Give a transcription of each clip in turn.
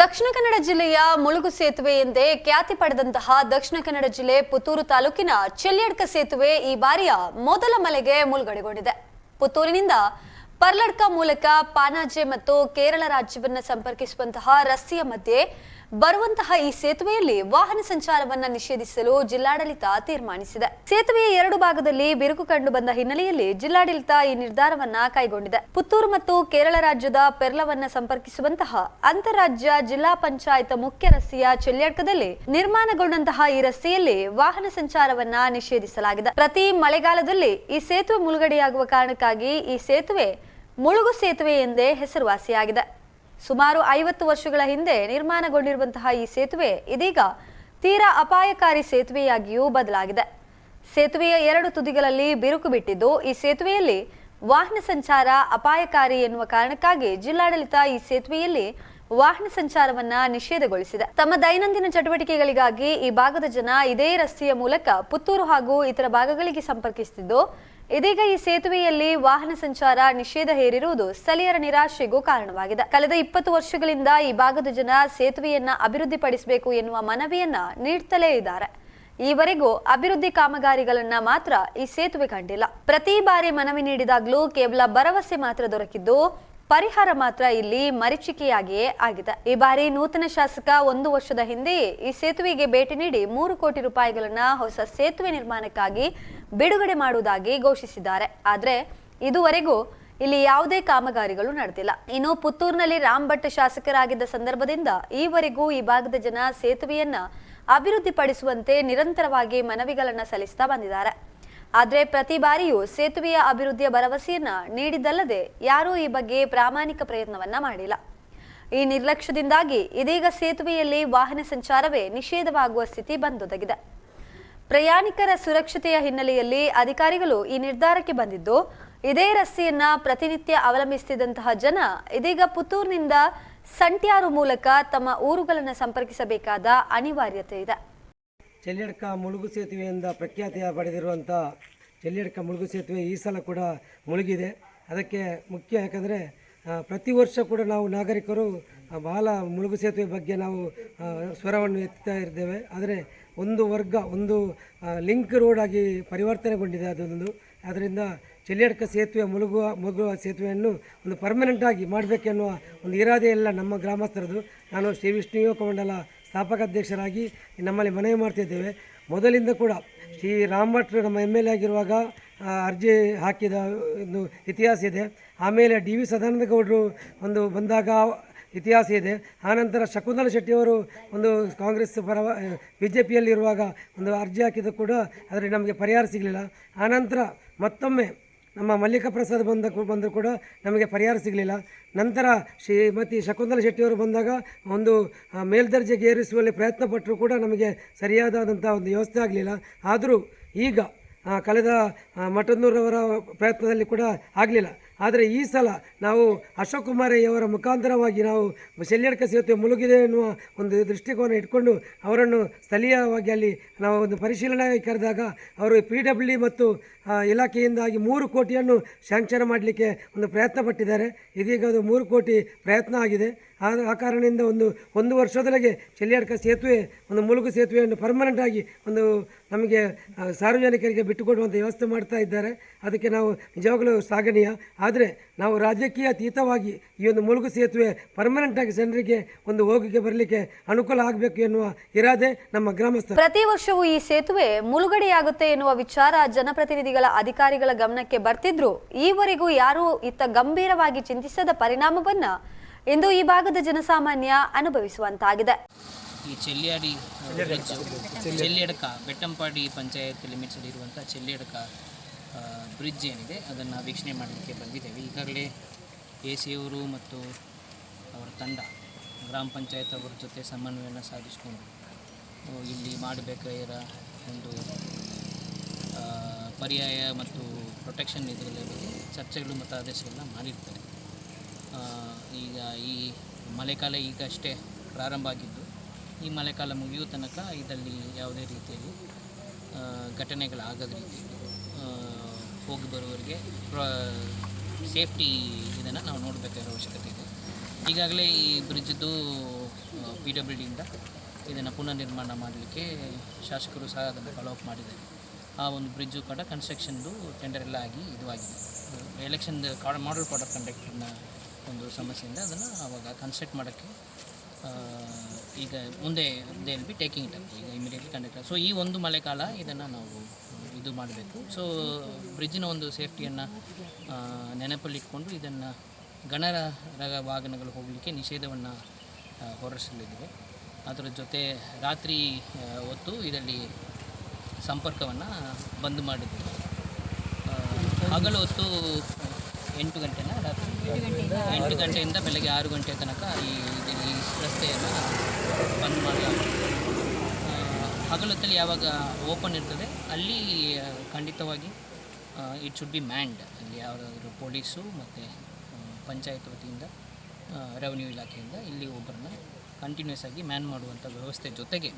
ದಕ್ಷಿಣ ಕನ್ನಡ ಜಿಲ್ಲೆಯ ಮುಳುಗು ಸೇತುವೆ ಎಂದೇ ಖ್ಯಾತಿ ಪಡೆದಂತಹ ದಕ್ಷಿಣ ಕನ್ನಡ ಜಿಲ್ಲೆ ಪುತ್ತೂರು ತಾಲೂಕಿನ ಚೆಲ್ಯಡ್ಕ ಸೇತುವೆ ಈ ಬಾರಿಯ ಮೊದಲ ಮಲೆಗೆ ಮುಳುಗಡೆಗೊಂಡಿದೆ. ಪುತ್ತೂರಿನಿಂದ ಪರ್ಲಡ್ಕ ಮೂಲಕ ಪಾನಾಜೆ ಮತ್ತು ಕೇರಳ ರಾಜ್ಯವನ್ನು ಸಂಪರ್ಕಿಸುವಂತಹ ರಸ್ತೆಯ ಮಧ್ಯೆ ಬರುವಂತಹ ಈ ಸೇತುವೆಯಲ್ಲಿ ವಾಹನ ಸಂಚಾರವನ್ನ ನಿಷೇಧಿಸಲು ಜಿಲ್ಲಾಡಳಿತ ತೀರ್ಮಾನಿಸಿದೆ. ಸೇತುವೆಯ ಎರಡು ಭಾಗದಲ್ಲಿ ಬಿರುಕು ಕಂಡು ಬಂದ ಹಿನ್ನೆಲೆಯಲ್ಲಿ ಜಿಲ್ಲಾಡಳಿತ ಈ ನಿರ್ಧಾರವನ್ನ ಕೈಗೊಂಡಿದೆ. ಪುತ್ತೂರು ಮತ್ತು ಕೇರಳ ರಾಜ್ಯದ ಪೆರ್ಲವನ್ನ ಸಂಪರ್ಕಿಸುವಂತಹ ಅಂತಾರಾಜ್ಯ ಜಿಲ್ಲಾ ಪಂಚಾಯತ್ ಮುಖ್ಯ ರಸ್ತೆಯ ಚೆಲ್ಯಡ್ಕದಲ್ಲಿ ನಿರ್ಮಾಣಗೊಂಡಂತಹ ಈ ರಸ್ತೆಯಲ್ಲಿ ವಾಹನ ಸಂಚಾರವನ್ನ ನಿಷೇಧಿಸಲಾಗಿದೆ. ಪ್ರತಿ ಮಳೆಗಾಲದಲ್ಲಿ ಈ ಸೇತುವೆ ಮುಳುಗಡೆಯಾಗುವ ಕಾರಣಕ್ಕಾಗಿ ಈ ಸೇತುವೆ ಮುಳುಗು ಸೇತುವೆ ಎಂದೇ ಹೆಸರುವಾಸಿಯಾಗಿದೆ. ಸುಮಾರು ಐವತ್ತು ವರ್ಷಗಳ ಹಿಂದೆ ನಿರ್ಮಾಣಗೊಂಡಿರುವಂತಹ ಈ ಸೇತುವೆ ಇದೀಗ ತೀರಾ ಅಪಾಯಕಾರಿ ಸೇತುವೆಯಾಗಿಯೂ ಬದಲಾಗಿದೆ. ಸೇತುವೆಯ ಎರಡು ತುದಿಗಳಲ್ಲಿ ಬಿರುಕು ಬಿಟ್ಟಿದ್ದು, ಈ ಸೇತುವೆಯಲ್ಲಿ ವಾಹನ ಸಂಚಾರ ಅಪಾಯಕಾರಿ ಎನ್ನುವ ಕಾರಣಕ್ಕಾಗಿ ಜಿಲ್ಲಾಡಳಿತ ಈ ಸೇತುವೆಯಲ್ಲಿ ವಾಹನ ಸಂಚಾರವನ್ನ ನಿಷೇಧಗೊಳಿಸಿದೆ. ತಮ್ಮ ದೈನಂದಿನ ಚಟುವಟಿಕೆಗಳಿಗಾಗಿ ಈ ಭಾಗದ ಜನ ಇದೇ ರಸ್ತೆಯ ಮೂಲಕ ಪುತ್ತೂರು ಹಾಗೂ ಇತರ ಭಾಗಗಳಿಗೆ ಸಂಪರ್ಕಿಸುತ್ತಿದ್ದು ಇದೀಗ ಈ ಸೇತುವೆಯಲ್ಲಿ ವಾಹನ ಸಂಚಾರ ನಿಷೇಧ ಹೇರಿರುವುದು ಸ್ಥಳೀಯರ ನಿರಾಶೆಗೂ ಕಾರಣವಾಗಿದೆ. ಕಳೆದ ಇಪ್ಪತ್ತು ವರ್ಷಗಳಿಂದ ಈ ಭಾಗದ ಜನ ಸೇತುವೆಯನ್ನ ಅಭಿವೃದ್ಧಿಪಡಿಸಬೇಕು ಎನ್ನುವ ಮನವಿಯನ್ನ ನೀಡ್ತಲೇ ಇದ್ದಾರೆ. ಈವರೆಗೂ ಅಭಿವೃದ್ಧಿ ಕಾಮಗಾರಿಗಳನ್ನ ಮಾತ್ರ ಈ ಸೇತುವೆ ಕಂಡಿಲ್ಲ. ಪ್ರತಿ ಬಾರಿ ಮನವಿ ನೀಡಿದಾಗಲೂ ಕೇವಲ ಭರವಸೆ ಮಾತ್ರ ದೊರಕಿದ್ದು ಪರಿಹಾರ ಮಾತ್ರ ಇಲ್ಲಿ ಮರೀಚಿಕೆಯಾಗಿಯೇ ಆಗಿದೆ. ಈ ಬಾರಿ ನೂತನ ಶಾಸಕ ಒಂದು ವರ್ಷದ ಹಿಂದೆಯೇ ಈ ಸೇತುವೆಗೆ ಭೇಟಿ ನೀಡಿ ಮೂರು ಕೋಟಿ ರೂಪಾಯಿಗಳನ್ನ ಹೊಸ ಸೇತುವೆ ನಿರ್ಮಾಣಕ್ಕಾಗಿ ಬಿಡುಗಡೆ ಮಾಡುವುದಾಗಿ ಘೋಷಿಸಿದ್ದಾರೆ. ಆದರೆ ಇದುವರೆಗೂ ಇಲ್ಲಿ ಯಾವುದೇ ಕಾಮಗಾರಿಗಳು ನಡೆದಿಲ್ಲ. ಇನ್ನು ಪುತ್ತೂರಿನಲ್ಲಿ ರಾಮ್ ಭಟ್ ಶಾಸಕರಾಗಿದ್ದ ಸಂದರ್ಭದಿಂದ ಈವರೆಗೂ ಈ ಭಾಗದ ಜನ ಸೇತುವೆಯನ್ನ ಅಭಿವೃದ್ಧಿಪಡಿಸುವಂತೆ ನಿರಂತರವಾಗಿ ಮನವಿಗಳನ್ನ ಸಲ್ಲಿಸ್ತಾ ಬಂದಿದ್ದಾರೆ. ಆದ್ರೆ ಪ್ರತಿ ಬಾರಿಯೂ ಸೇತುವೆಯ ಅಭಿವೃದ್ಧಿಯ ಭರವಸೆಯನ್ನ ನೀಡಿದ್ದಲ್ಲದೆ ಯಾರೂ ಈ ಬಗ್ಗೆ ಪ್ರಾಮಾಣಿಕ ಪ್ರಯತ್ನವನ್ನ ಮಾಡಿಲ್ಲ. ಈ ನಿರ್ಲಕ್ಷ್ಯದಿಂದಾಗಿ ಇದೀಗ ಸೇತುವೆಯಲ್ಲಿ ವಾಹನ ಸಂಚಾರವೇ ನಿಷೇಧವಾಗುವ ಸ್ಥಿತಿ ಬಂದೊದಗಿದೆ. ಪ್ರಯಾಣಿಕರ ಸುರಕ್ಷತೆಯ ಹಿನ್ನೆಲೆಯಲ್ಲಿ ಅಧಿಕಾರಿಗಳು ಈ ನಿರ್ಧಾರಕ್ಕೆ ಬಂದಿದ್ದು, ಇದೇ ರಸ್ತೆಯನ್ನ ಪ್ರತಿನಿತ್ಯ ಅವಲಂಬಿಸುತ್ತಿದ್ದಂತಹ ಜನ ಇದೀಗ ಪುತ್ತೂರಿನಿಂದ ಸಂಟ್ಯಾರು ಮೂಲಕ ತಮ್ಮ ಊರುಗಳನ್ನು ಸಂಪರ್ಕಿಸಬೇಕಾದ ಅನಿವಾರ್ಯತೆ ಇದೆ. ಚೆಲ್ಯಡ್ಕ ಮುಳುಗು ಸೇತುವೆಯಿಂದ ಪ್ರಖ್ಯಾತಿಯ ಪಡೆದಿರುವಂಥ ಚೆಲ್ಲಡ್ಕ ಮುಳುಗು ಸೇತುವೆ ಈ ಸಲ ಕೂಡ ಮುಳುಗಿದೆ. ಅದಕ್ಕೆ ಮುಖ್ಯ ಯಾಕಂದರೆ ಪ್ರತಿ ವರ್ಷ ಕೂಡ ನಾವು ನಾಗರಿಕರು ಬಹಳ ಮುಳುಗು ಸೇತುವೆ ಬಗ್ಗೆ ನಾವು ಸ್ವರವನ್ನು ಎತ್ತಾ ಇದ್ದೇವೆ ಆದರೆ ಒಂದು ವರ್ಗ, ಒಂದು ಲಿಂಕ್ ರೋಡ್ ಆಗಿ ಪರಿವರ್ತನೆಗೊಂಡಿದೆ ಅದೊಂದು. ಅದರಿಂದ ಚೆಲ್ಯಡ್ಕ ಸೇತುವೆ ಮುಳುಗುವ ಮುಳುಗುವ ಸೇತುವೆಯನ್ನು ಒಂದು ಪರ್ಮನೆಂಟಾಗಿ ಮಾಡಬೇಕೆನ್ನುವ ಒಂದು ಇರಾದೆ ಎಲ್ಲ ನಮ್ಮ ಗ್ರಾಮಸ್ಥರದು. ನಾನು ಶ್ರೀ ವಿಷ್ಣು ಯುವಕ ಮಂಡಲ ಸ್ಥಾಪಕ ಅಧ್ಯಕ್ಷರಾಗಿ ನಮ್ಮಲ್ಲಿ ಮನವಿ ಮಾಡ್ತಿದ್ದೇವೆ ಮೊದಲಿಂದ ಕೂಡ ಶ್ರೀ ರಾಮ್ ಭಟ್ ನಮ್ಮ ಎಂ ಎಲ್ ಎ ಆಗಿರುವಾಗ ಅರ್ಜಿ ಹಾಕಿದ ಒಂದು ಇತಿಹಾಸ ಇದೆ. ಆಮೇಲೆ ಡಿ ವಿ ಸದಾನಂದ ಗೌಡರು ಒಂದು ಬಂದಾಗ ಇತಿಹಾಸ ಇದೆ. ಆನಂತರ ಶಕುಂತಲ ಶೆಟ್ಟಿಯವರು ಒಂದು ಕಾಂಗ್ರೆಸ್ ಪರ ಬಿ ಜೆ ಪಿಯಲ್ಲಿರುವಾಗ ಒಂದು ಅರ್ಜಿ ಹಾಕಿದ್ದು ಕೂಡ ಅದರಲ್ಲಿ ನಮಗೆ ಪರಿಹಾರ ಸಿಗಲಿಲ್ಲ. ಆನಂತರ ಮತ್ತೊಮ್ಮೆ ನಮ್ಮ ಮಲ್ಲಿಕ ಪ್ರಸಾದ್ ಬಂದ ಬಂದರೂ ಕೂಡ ನಮಗೆ ಪರಿಹಾರ ಸಿಗಲಿಲ್ಲ. ನಂತರ ಶ್ರೀಮತಿ ಶಕುಂತಲಾ ಶೆಟ್ಟಿಯವರು ಬಂದಾಗ ಒಂದು ಮೇಲ್ದರ್ಜೆಗೆ ಏರಿಸುವಲ್ಲಿ ಪ್ರಯತ್ನ ಪಟ್ಟರೂ ಕೂಡ ನಮಗೆ ಸರಿಯಾದಂಥ ಒಂದು ವ್ಯವಸ್ಥೆ ಆಗಲಿಲ್ಲ. ಆದರೂ ಈಗ ಕಳೆದ ಮಠನೂರವರ ಪ್ರಯತ್ನದಲ್ಲಿ ಕೂಡ ಆಗಲಿಲ್ಲ. ಆದರೆ ಈ ಸಲ ನಾವು ಅಶೋಕ್ ಕುಮಾರಯ್ಯವರ ಮುಖಾಂತರವಾಗಿ ನಾವು ಶೆಲ್ಯಡ್ಕ ಸೇತುವೆ ಮುಳುಗಿದೆ ಎನ್ನುವ ಒಂದು ದೃಷ್ಟಿಕೋನ ಇಟ್ಕೊಂಡು ಅವರನ್ನು ಸ್ಥಳೀಯವಾಗಿ ಅಲ್ಲಿ ನಾವು ಒಂದು ಪರಿಶೀಲನೆ ಕರೆದಾಗ ಅವರು ಪಿ ಡಬ್ಲ್ಯೂ ಮತ್ತು ಇಲಾಖೆಯಿಂದಾಗಿ ಮೂರು ಕೋಟಿಯನ್ನು ಶಾಂಕ್ಷನ್ ಮಾಡಲಿಕ್ಕೆ ಒಂದು ಪ್ರಯತ್ನ ಪಟ್ಟಿದ್ದಾರೆ. ಇದೀಗ ಅದು ಮೂರು ಕೋಟಿ ಪ್ರಯತ್ನ ಆಗಿದೆ. ಆ ಆ ಕಾರಣದಿಂದ ಒಂದು ಒಂದು ವರ್ಷದೊಳಗೆ ಚೆಲ್ಯಾಡ್ಕ ಸೇತುವೆ, ಒಂದು ಮುಳುಗು ಸೇತುವೆಯನ್ನು ಪರ್ಮನೆಂಟ್ ಆಗಿ ಒಂದು ನಮಗೆ ಸಾರ್ವಜನಿಕರಿಗೆ ಬಿಟ್ಟುಕೊಡುವಂಥ ವ್ಯವಸ್ಥೆ ಮಾಡ್ತಾ ಇದ್ದಾರೆ. ಅದಕ್ಕೆ ನಾವು ನಿಜವಾಗಲೂ ಶ್ಲಾಘನೀಯ ಆದರೆ ನಾವು ರಾಜಕೀಯ ಅತೀತವಾಗಿ ಈ ಒಂದು ಮುಳುಗು ಸೇತುವೆ ಪರ್ಮನೆಂಟ್ ಆಗಿ ಜನರಿಗೆ ಒಂದು ಹೋಗಿಗೆ ಬರಲಿಕ್ಕೆ ಅನುಕೂಲ ಆಗಬೇಕು ಎನ್ನುವ ಇರಾದೆ ನಮ್ಮ ಗ್ರಾಮಸ್ಥರು. ಪ್ರತಿ ವರ್ಷವೂ ಈ ಸೇತುವೆ ಮುಳುಗಡೆಯಾಗುತ್ತೆ ಎನ್ನುವ ವಿಚಾರ ಜನಪ್ರತಿನಿಧಿಗಳ ಅಧಿಕಾರಿಗಳ ಗಮನಕ್ಕೆ ಬರ್ತಿದ್ರು. ಈವರೆಗೂ ಯಾರೂ ಇತ್ತ ಗಂಭೀರವಾಗಿ ಚಿಂತಿಸದ ಪರಿಣಾಮವನ್ನ ಇಂದು ಈ ಭಾಗದ ಜನಸಾಮಾನ್ಯ ಅನುಭವಿಸುವಂತಾಗಿದೆ. ಈ ಚೆಲ್ಲಿಯಾಡಿ ಚೆಲ್ಲಿಯಡಕ ಬೆಟ್ಟಂಪಾಡಿ ಪಂಚಾಯತ್ ಲಿಮಿಟ್ಸಲ್ಲಿರುವಂಥ ಚೆಲ್ಲಿಯಡ್ಕ ಆ, ಬ್ರಿಡ್ಜ್ ಏನಿದೆ, ಅದನ್ನು ವೀಕ್ಷಣೆ ಮಾಡಲಿಕ್ಕೆ ಬಂದಿದ್ದೇವೆ. ಈಗಾಗಲೇ ಎ ಸಿ ಅವರು ಮತ್ತು ಅವರ ತಂಡ ಗ್ರಾಮ ಪಂಚಾಯತ್ ಅವರ ಜೊತೆ ಸಮನ್ವಯನ ಸಾಧಿಸಿಕೊಂಡು ಇಲ್ಲಿ ಮಾಡಬೇಕಾಗಿರೋ ಒಂದು ಪರ್ಯಾಯ ಮತ್ತು ಪ್ರೊಟೆಕ್ಷನ್ ಇದರಲ್ಲಿ ಬಗ್ಗೆ ಚರ್ಚೆಗಳು ಮತ್ತು ಆದೇಶಗಳನ್ನ ಮಾಡಿರ್ತಾರೆ. ಈಗ ಈ ಮಳೆಗಾಲ ಈಗಷ್ಟೇ ಪ್ರಾರಂಭ ಆಗಿದ್ದು, ಈ ಮಳೆಗಾಲ ಮುಗಿಯುವ ತನಕ ಇದರಲ್ಲಿ ಯಾವುದೇ ರೀತಿಯಲ್ಲಿ ಘಟನೆಗಳಾಗದ ರೀತಿಯಲ್ಲಿ ಹೋಗಿ ಬರುವವರಿಗೆ ಸೇಫ್ಟಿ ಇದನ್ನು ನಾವು ನೋಡಬೇಕಾಗಿರೋ ಅವಶ್ಯಕತೆ ಇದೆ. ಈಗಾಗಲೇ ಈ ಬ್ರಿಡ್ಜ್ದು ಪಿ ಡಬ್ಲ್ಯೂ ಡಿಯಿಂದ ಇದನ್ನು ಪುನರ್ನಿರ್ಮಾಣ ಮಾಡಲಿಕ್ಕೆ ಶಾಸಕರು ಸಹ ಅದನ್ನು ಫಾಲೋ ಅಪ್ ಮಾಡಿದ್ದಾರೆ. ಆ ಒಂದು ಬ್ರಿಡ್ಜು ಕೂಡ ಕನ್ಸ್ಟ್ರಕ್ಷನ್ದು ಟೆಂಡರ್ ಎಲ್ಲ ಆಗಿ ಇದು ಆಗಿದೆ ಎಲೆಕ್ಷನ್ ಮಾಡಲ್ ಕೋಡ್ ಆಫ್ ಕಂಡಕ್ಟರ್ನ ಒಂದು ಸಮಸ್ಯೆಯಿಂದ ಅದನ್ನು ಆವಾಗ ಕನ್ಸ್ಟ್ರಕ್ಟ್ ಮಾಡೋಕ್ಕೆ ಈಗ ಮುಂದೆ ದೇ ಬಿ ಟೇಕಿಂಗ್ ಇಟ್ ಈಗ ಇಮಿಡಿಯೇಟ್ಲಿ ಕಂಡಕ್ಟರ್ ಸೊ ಈ ಒಂದು ಮಳೆಗಾಲ ಇದನ್ನು ನಾವು ಇದು ಮಾಡಬೇಕು. ಸೊ ಬ್ರಿಡ್ಜಿನ ಒಂದು ಸೇಫ್ಟಿಯನ್ನು ನೆನಪಲ್ಲಿಟ್ಕೊಂಡು ಇದನ್ನು ಗಣರ ವಾಹನಗಳು ಹೋಗಲಿಕ್ಕೆ ನಿಷೇಧವನ್ನು ಹೊರಡಿಸಲಿದೆ ಅದರ ಜೊತೆ ರಾತ್ರಿ ಹೊತ್ತು ಇದರಲ್ಲಿ ಸಂಪರ್ಕವನ್ನು ಬಂದ್ ಮಾಡಿದ್ದೀವಿ. ಹಗಲು ಹೊತ್ತು ಎಂಟು ಗಂಟೆನ ರಾತ್ರಿ? ಎಂಟು ಗಂಟೆಯಿಂದ ಬೆಳಗ್ಗೆ ಆರು ಗಂಟೆ ತನಕ ಈ ರಸ್ತೆಯನ್ನು ಬಂದ್ ಮಾಡಲಾಗುತ್ತೆ ಆ, ಹಗಲೊತ್ತಲ್ಲಿ ಯಾವಾಗ ಓಪನ್ ಇರ್ತದೆ, ಅಲ್ಲಿ ಖಂಡಿತವಾಗಿ ಇಟ್ ಶುಡ್ ಬಿ ಮ್ಯಾಂಡ್ ಅಲ್ಲಿ ಯಾವುದಾದ್ರೂ ಪೊಲೀಸು ಮತ್ತು ಪಂಚಾಯತ್ ವತಿಯಿಂದ ರೆವೆನ್ಯೂ ಇಲಾಖೆಯಿಂದ ಇಲ್ಲಿ ಒಬ್ಬರನ್ನ ಕಂಟಿನ್ಯೂಸ್ ಆಗಿ ಮ್ಯಾನ್ ಮಾಡುವಂಥ ವ್ಯವಸ್ಥೆ ಜೊತೆಗೆ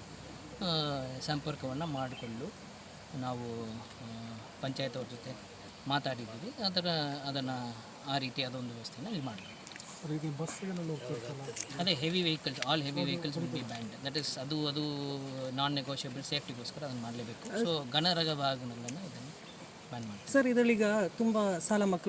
ಸಂಪರ್ಕವನ್ನು ಮಾಡಿಕೊಂಡು ನಾವು ಪಂಚಾಯತ್ ಅವ್ರ ಜೊತೆ ಮಾತಾಡಿದ್ದೀವಿ. ಅದರ, ಅದನ್ನು ಆ ರೀತಿ ಅದೊಂದು ವ್ಯವಸ್ಥೆನ ಇಲ್ಲಿ ಮಾಡಲಾಗಿದೆ ಅದೇ heavy vehicles all heavy vehicles will be banned that is ಅದು ಅದು ನಾನ್ ನೆಗೋಷಿಯಬಲ್ ಸೇಫ್ಟಿಗೋಸ್ಕರ ಅದನ್ನು ಮಾಡಲೇಬೇಕು. ಸೊ ಗಣರಗ ಭಾಗಗಳನ್ನು ಇದನ್ನು ಬ್ಯಾನ್ ಮಾಡಿ ಸರ್ ಇದರಲ್ಲೀಗ ತುಂಬ ಸಾಲ ಮಕ್ಕಳು